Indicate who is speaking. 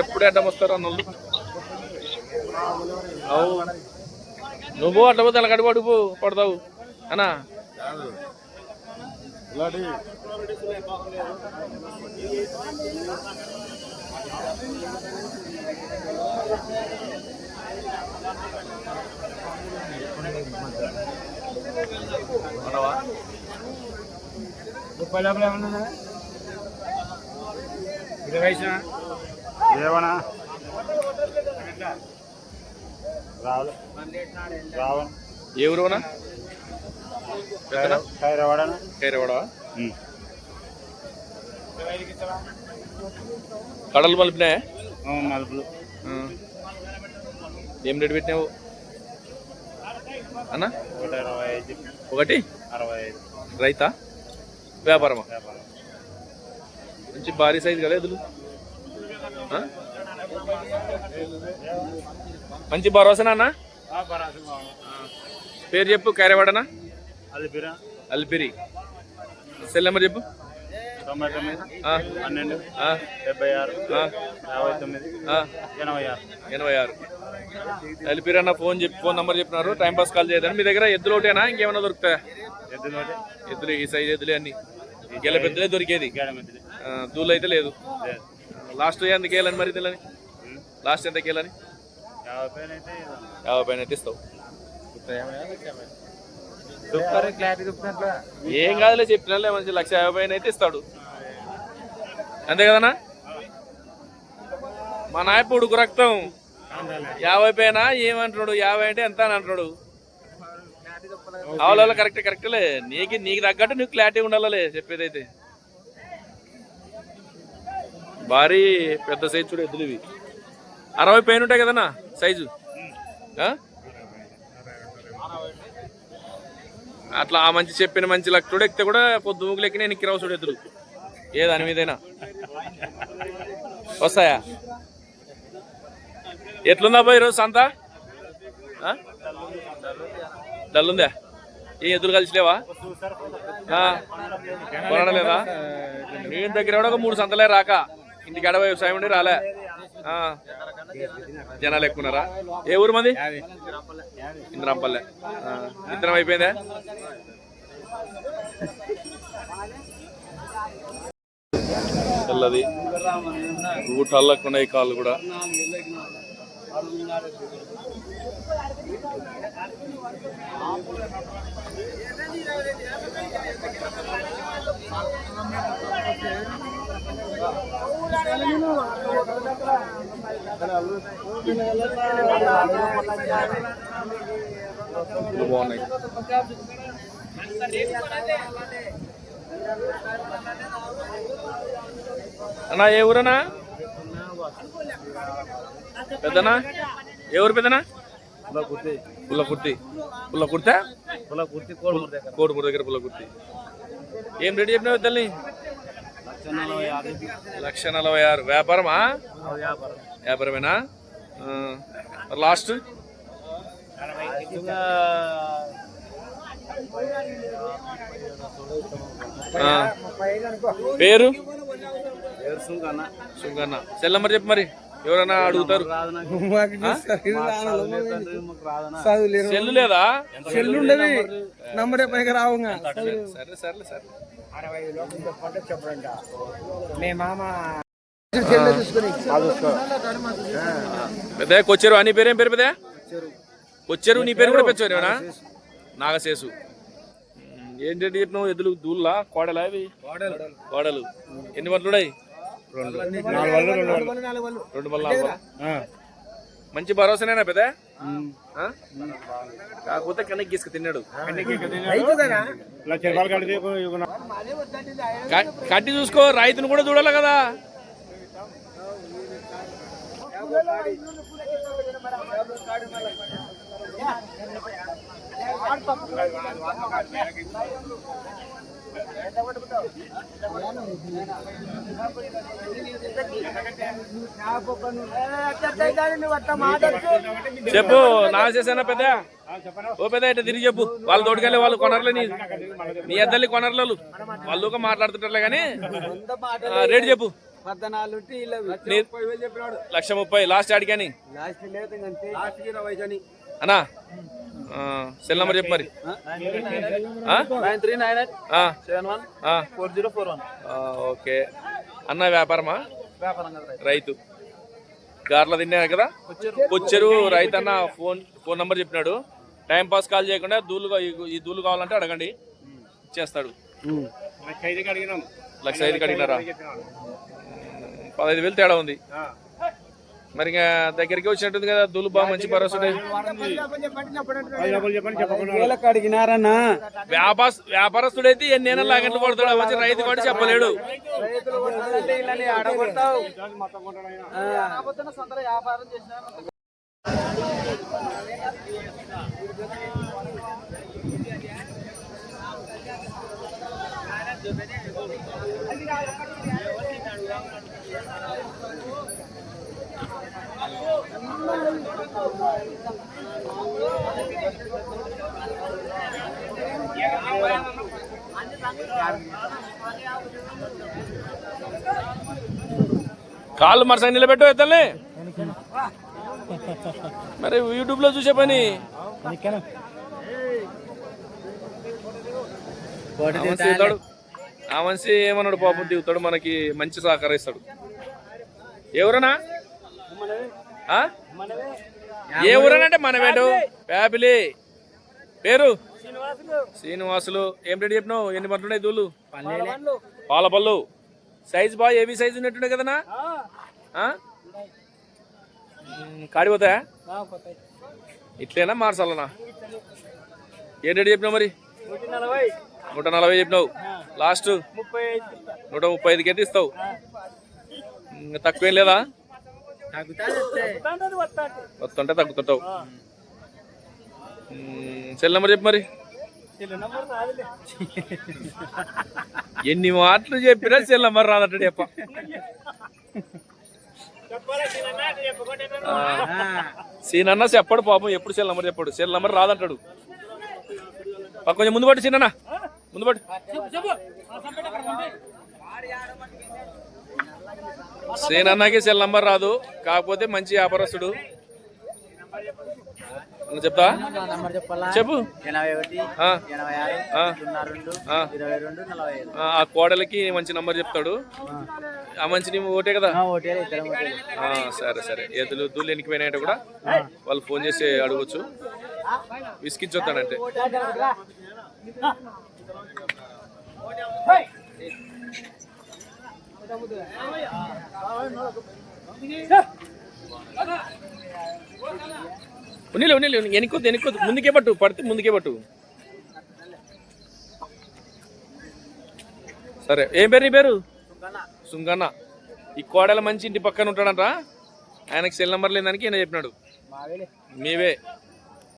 Speaker 1: ఎప్పుడే అడ్డం వస్తారు అన్నోళ్ళు? అవు. నువ్వు అట్లా పోతే అలా కడిపడు పో పడతావు? అనా
Speaker 2: ముప్పై లోపల ఏమన్నా
Speaker 1: ఏ ఊరునా కడలు మలిపినాయా?
Speaker 2: నలుపులు
Speaker 1: ఆ. ఏం రేటు పెట్టినావు? అన్న? ఒకటి?
Speaker 2: అరవై ఐదు.
Speaker 1: రైతా? వ్యాపారమా?
Speaker 2: వ్యాపారం.
Speaker 1: మంచి భారీ సైజు కదా ఎదులు? మంచి భరోసానా అన్న పేరు చెప్పు కైరవాడనా
Speaker 2: అలిపిరా.
Speaker 1: సెల్ నెంబర్ చెప్పు.
Speaker 2: తొంభై తొమ్మిది పన్నెండు డెబ్బై ఆరు యాభై తొమ్మిది ఎనభై ఆరు.
Speaker 1: ఎనభై ఆరు. అల్పిరి అన్న ఫోన్ చెప్పి ఫోన్ నెంబర్ చెప్పినారు టైం పాస్ కాల్ చేయదని మీ దగ్గర ఎద్దులు ఒకటేనా? ఇంకేమైనా దొరుకుతాయా?
Speaker 2: ఎద్దులు
Speaker 1: ఎద్దులు ఈ సైజ్ ఎద్దులే అన్ని. గెల పెద్దలే దొరికేది. ఆ, దూలు అయితే లేదు. లాస్ట్ ఎంత కేలని మరి తెలని లాస్ట్ ఎంత కేలని
Speaker 2: యాభై పైన అయితే
Speaker 1: యాభై పైన అయితే ఇస్తావు. ఏం కాదులే చెప్పినా మంచి లక్ష యాభై పైన అయితే ఇస్తాడు. అంతే కదనా మా నాయపు ఉడుకు రక్తం. యాభై పైన ఏమంటున్నాడు? యాభై అంటే ఎంత అని అంటున్నాడు? అవలలో కరెక్ట్ కరెక్ట్లే నీకు నీకు తగ్గట్టు నీకు క్లారిటీ ఉండాలలే చెప్పేదైతే. భారీ పెద్ద సైజు చూడు ఎద్దులు ఇవి. అరవై పైన ఉంటాయి కదన్నా సైజు? అట్లా ఆ మంచి చెప్పిన మంచి లక్కుడు ఎక్కితే కూడా పొద్దు ముగ్గులు ఎక్కి నేను ఎక్కిరావు చూడు ఎద్దులు. ఏ దాని మీదైనా. వస్తాయా? ఎట్లుందా పోయి ఈరోజు సంత? డల్లుందా? ఏ ఎద్దులు కలిసిలేవా? కొనడం లేదా? నేను దగ్గర కూడా ఒక మూడు సంతలే రాక. ఇంటికి అడవ వ్యవసాయం ఉండి రాలే. ఆ. జనాలు ఎక్కున్నారా ఏ ఊరు మంది? ఇంద్రాంపల్లె. ఆ, ఇద్దరం అయిపోయిందా? తెల్లది. ఊటల్లకుండా ఉన్నాయి కాళ్ళు కూడా. బాగున్నాయి అన్నా ఏ ఊరనా పెద్దనా? ఏ ఊరు పెద్దనా? పుల్ల కుర్తి పుల్ల కుర్తా కోడుమూరు దగ్గర. పుల్ల కుర్తి ఏం రేటు చెప్పినావు ఇద్దరిని లక్ష నలభై ఆరు. వ్యాపారమా? వ్యాపారమేనా? లాస్ట్. పేరు? సుంగన్న సెల్ నెంబర్ చెప్పు మరి. ఎవరైనా అడుగుతారు? సెల్లు లేదా?
Speaker 3: సెల్లు ఉండదు నమ్మడే పైకి రావుగా.
Speaker 1: సరే. సరే సరే
Speaker 3: మీ మామ
Speaker 1: పెద్ద కొచ్చారు. అని పేరేం పేరు పెద్ద కొచ్చారు. నీ పేరు కూడా పెంచారునా నాగశేసు ఉమ్, ఏంటంటే చెప్పినావు? ఎద్దులు దూళ్ళా? కోడలా అవి? కోడలు. ఎన్ని వంటలు ఉన్నాయి? రెండు. మంచి భరోసానేనా పెద్ద? ఆ? కాకపోతే కన్నకి గీసుకు తిన్నాడు. కట్టి చూసుకో రైతును కూడా చూడాలి కదా. చెప్పు నా చేసానా పెద్ద? ఓ పెద్ద ఇట్లా తిరిగి చెప్పు. వాళ్ళు తోడుకెళ్ళి వాళ్ళు కొనర్లే నీ నీ ఎద్దల్ని కొనర్లు వాళ్ళు ఒక మాట్లాడుతుంటారులే కానీ రేటు చెప్పు. లక్ష ముప్పై లాస్ట్ ఆడికని
Speaker 3: అని.
Speaker 1: అన్నా సెల్ నెంబర్ చెప్పు మరి. ఓకే. అన్న వ్యాపారమా? రైతు. గార్ల తిన్నా కదా? కొచ్చెరు రైతు అన్న ఫోన్ ఫోన్ నంబర్ చెప్పినాడు. టైం పాస్ కాల్ చేయకుండా దూలు ఈ- దూలు కావాలంటే అడగండి.
Speaker 2: అడిగినాం.
Speaker 1: లక్ష ఐదుకి అడిగినారా? పదహైదు వేలు తేడా ఉంది. మరి దగ్గరికి వచ్చినట్టుంది కదా దూలు బాగా మంచి
Speaker 3: అడిగినారన్నా.
Speaker 1: వ్యాపార వ్యాపారస్తుడైతే ఎన్ని ఏళ్ళ లాగంట్లు పడతాడు మంచి రైతు కూడా చెప్పలేడు.
Speaker 3: రైతులు కొట్టాలంటే ఇళ్ళని ఆడగొడతావు వ్యాపారం చేసినా
Speaker 1: కాళ్ళు మరసంగా నిలబెట్టు ఎత్తల్ని. మరి యూట్యూబ్లో చూసే పని. ఆ మనిషి దిగుతాడు ఆ మనిషి ఏమన్నాడు పాపం దిగుతాడు మనకి మంచి సహకరిస్తాడు ఎవరన్నా? ఆ? ఏ ఊరనంటే మనమేటు ప్యాపిలి పేరు? శ్రీనివాసులు. ఏం రెడీ చెప్పినావు? ఎన్ని పంటున్నాయి దూళ్ళు? పాల పళ్ళు సైజ్ బాగా ఏవి సైజ్ ఉన్నట్టుండే కదనా కాడిపోతాయా ఇట్లేనా మార్చాలనా ఏ రేటు చెప్పినావు మరి? నూట నలభై. చెప్పినావు. లాస్ట్?
Speaker 3: ముప్పై
Speaker 1: నూట ముప్పై ఐదుకి అయితే ఇస్తావు? ఇంకా తక్కువేం లేదా? వస్తుంటే తగ్గుతుంటావు. సెల్ నెంబర్ చెప్పు మరి. ఎన్ని మాటలు చెప్పినా సెల్ నెంబర్ రాదట చెప్ప సీనన్న చెప్పాడు పాపం ఎప్పుడు సెల్ నెంబర్ చెప్పాడు. సెల్ నెంబర్ రాదంటాడు. పక్క కొంచెం ముందు పట్టు సీనన్న. ముందు పట్టు. సీనన్నకి సెల్ నంబర్ రాదు. కాకపోతే మంచి వ్యాపారస్తుడు. చెప్తా చెప్పు. ఆ, కోడలికి మంచి నంబర్ చెప్తాడు. ఆ మంచి నీ ఓటే కదా సరే సరే. ఎదులు దూళ్ళు ఎనికిపోయినాయంటే కూడా. వాళ్ళు ఫోన్ చేసి అడగచ్చు. విసికించొద్దానంటే ఉన్నీలే ఉన్నీలే ఎనికొద్దు ఎనికొద్దు. ముందుకే పట్టు పడితే ముందుకే పట్టు. సరే ఏం పేరు నీ పేరు? సుంగన్న. ఈ కోడల మంచి ఇంటి పక్కన ఉంటాడంట ఆయనకి సెల్ నెంబర్ లేదానికి ఈయన చెప్పినాడు. మీవే.